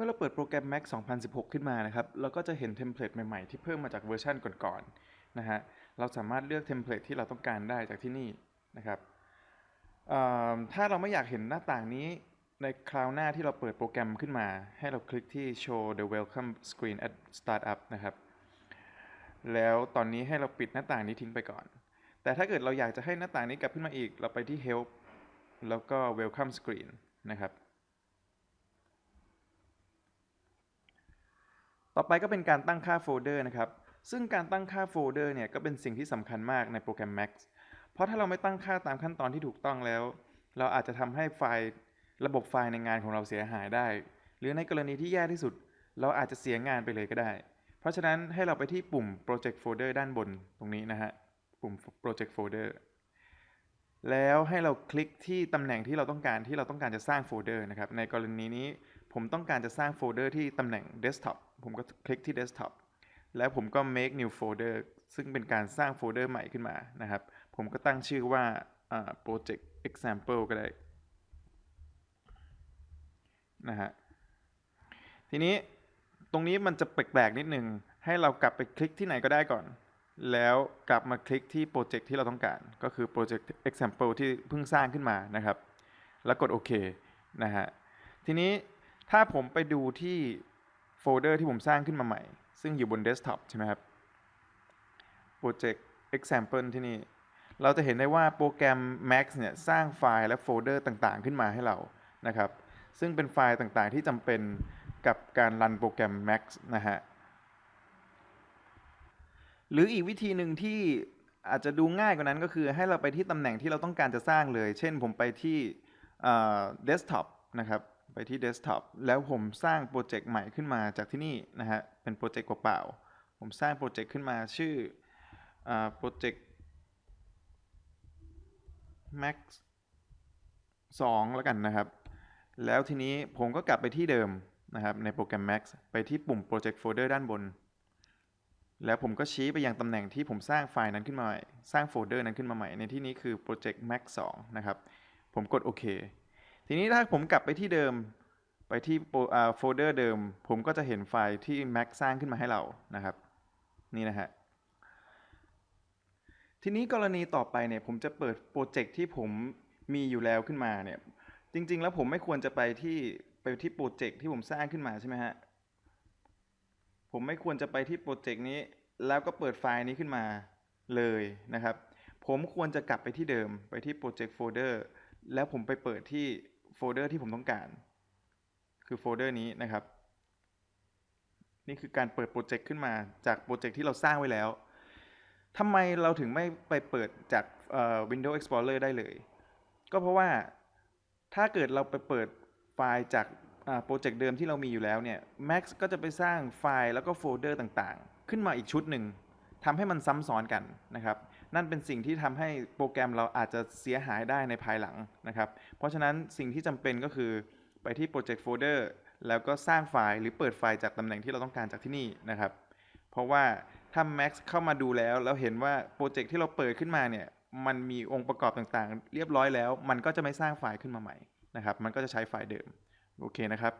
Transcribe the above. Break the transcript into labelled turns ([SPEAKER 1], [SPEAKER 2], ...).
[SPEAKER 1] มื่อเราเปิดโปรแกรม Mac 2016 ขึ้นมานะครับ เราก็จะเห็นเทมเพลตใหม่ๆ ที่เพิ่มมาจากเวอร์ชันก่อนๆนะฮะ เราสามารถเลือกเทมเพลตที่เราต้องการได้จากที่นี่นะครับ ถ้าเราไม่อยากเห็นหน้าต่างนี้ในคราวหน้าที่เราเปิดโปรแกรมขึ้นมา ให้เราคลิกที่ show the welcome screen at startup นะครับ แล้วตอนนี้ให้เราปิดหน้าต่างนี้ทิ้งไปก่อน แต่ถ้าเกิดเราอยากจะให้หน้าต่างนี้กลับขึ้นมาอีก เราไปที่ help แล้วก็ welcome screen นะครับ ต่อไปก็เป็นการตั้งค่าโฟลเดอร์นะครับ ซึ่งการตั้งค่าโฟลเดอร์เนี่ยก็เป็นสิ่งที่สำคัญมากในโปรแกรม Max เพราะถ้าเราไม่ตั้งค่าตามขั้นตอนที่ถูกต้องแล้ว เราอาจจะทำให้ไฟล์ระบบไฟล์ในงานของเราเสียหายได้ หรือในกรณีที่แย่ที่สุด เราอาจจะเสียงานไปเลยก็ได้ เพราะฉะนั้นให้เราไปที่ปุ่ม Project Folder ด้านบนตรงนี้นะฮะ ปุ่ม Project Folder แล้วให้เราคลิกที่ตำแหน่งที่เราต้องการที่เราต้องการจะสร้างโฟลเดอร์นะครับ ในกรณีนี้ ผมต้องการจะสร้างโฟลเดอร์ที่ตำแหน่ง Desktop ผมก็คลิกที่ Desktop แล้วผมก็ make new folder ซึ่งเป็นการสร้างโฟลเดอร์ใหม่ขึ้นมานะครับ ผมก็ตั้งชื่อว่า project example ก็ได้นะฮะทีนี้ตรงนี้มันจะแปลกๆนิดนึงให้เรากลับไปคลิกที่ไหนก็ได้ก่อน แล้วกลับมาคลิกที่โปรเจกต์ที่เราต้องการ ก็คือ project example ที่เพิ่งสร้างขึ้นมานะครับ แล้วกดโอเคนะฮะทีนี้ ถ้าผมไปดูที่โฟลเดอร์ที่ผมสร้างขึ้นมาใหม่ ซึ่งอยู่บนเดสก์ท็อปใช่ไหมครับ Project Example ที่นี่ เราจะเห็นได้ว่าโปรแกรม Max เนี่ย สร้างไฟล์และโฟลเดอร์ต่างๆ ขึ้นมาให้เรานะครับ ซึ่งเป็นไฟล์ต่างๆ ที่จำเป็นกับการรันโปรแกรม Max นะฮะ หรืออีกวิธีหนึ่งที่อาจจะดูง่ายกว่านั้นก็คือให้เราไปที่ตำแหน่งที่เราต้องการจะสร้างเลย เช่นผมไปที่เดสก์ท็อปนะครับ ไปที่เดสก์ท็อปแล้วผมสร้างโปรเจกต์ใหม่ขึ้นมาจากที่นี่นะฮะ เป็นโปรเจกต์เปล่าๆผมสร้างโปรเจกต์ขึ้นมาชื่อโปรเจกต์ max 2แล้วกันนะครับ แล้วทีนี้ผมก็กลับไปที่เดิมนะครับในโปรแกรม max ไปที่ปุ่ม project folder ด้านบน แล้วผมก็ชี้ไปยังตำแหน่งที่ผมสร้างไฟล์นั้นขึ้นมาใหม่ สร้างโฟลเดอร์นั้นขึ้นมาใหม่ ในที่นี้คือ project max 2นะครับ ผมกดโอเค ทีนี้ถ้าผมกลับไปที่เดิมไปที่โฟลเดอร์เดิม ผมก็จะเห็นไฟล์ที่ Mac สร้างขึ้นมาให้เรานะครับ นี่นะฮะทีนี้กรณีต่อไปเนี่ยผมจะเปิดโปรเจกต์ที่ผมมีอยู่แล้วขึ้นมาเนี่ยจริง ๆ แล้วผมไม่ควรจะไปที่ไปที่โปรเจกต์ที่ผมสร้างขึ้นมาใช่ไหมฮะผมไม่ควรจะไปที่โปรเจกต์นี้ แล้วก็เปิดไฟล์นี้ขึ้นมาเลยนะครับ ผมควรจะกลับไปที่เดิมไปที่โปรเจกต์โฟลเดอร์แล้วผมไปเปิดที่ โฟลเดอร์ที่ผมต้องการ คือโฟลเดอร์นี้นะครับ นี่คือการเปิดโปรเจกต์ขึ้นมาจากโปรเจกต์ที่เราสร้างไว้แล้วทำไมเราถึงไม่ไปเปิดจาก Windows Explorer ได้เลย ก็เพราะว่าถ้าเกิดเราไปเปิดไฟล์จากโปรเจกต์เดิมที่เรามีอยู่แล้วเนี่ย Max ก็จะไปสร้างไฟล์แล้วก็โฟลเดอร์ต่างๆ ขึ้นมาอีกชุดหนึ่งทำให้มันซ้ำซ้อนกันนะครับ นั่นเป็นสิ่งที่ทำให้โปรแกรมเราอาจจะเสียหายได้ในภายหลังนะครับ เพราะฉะนั้นสิ่งที่จำเป็นก็คือไปที่ Project Folder แล้วก็สร้างไฟล์หรือเปิดไฟล์จากตำแหน่งที่เราต้องการจากที่นี่นะครับ เพราะว่าถ้า Max เข้ามาดูแล้ว แล้วเห็นว่าโปรเจกต์ที่เราเปิดขึ้นมาเนี่ย มันมีองค์ประกอบต่างๆ เรียบร้อยแล้ว มันก็จะไม่สร้างไฟล์ขึ้นมาใหม่นะครับ มันก็จะใช้ไฟล์เดิม โอเคนะครับ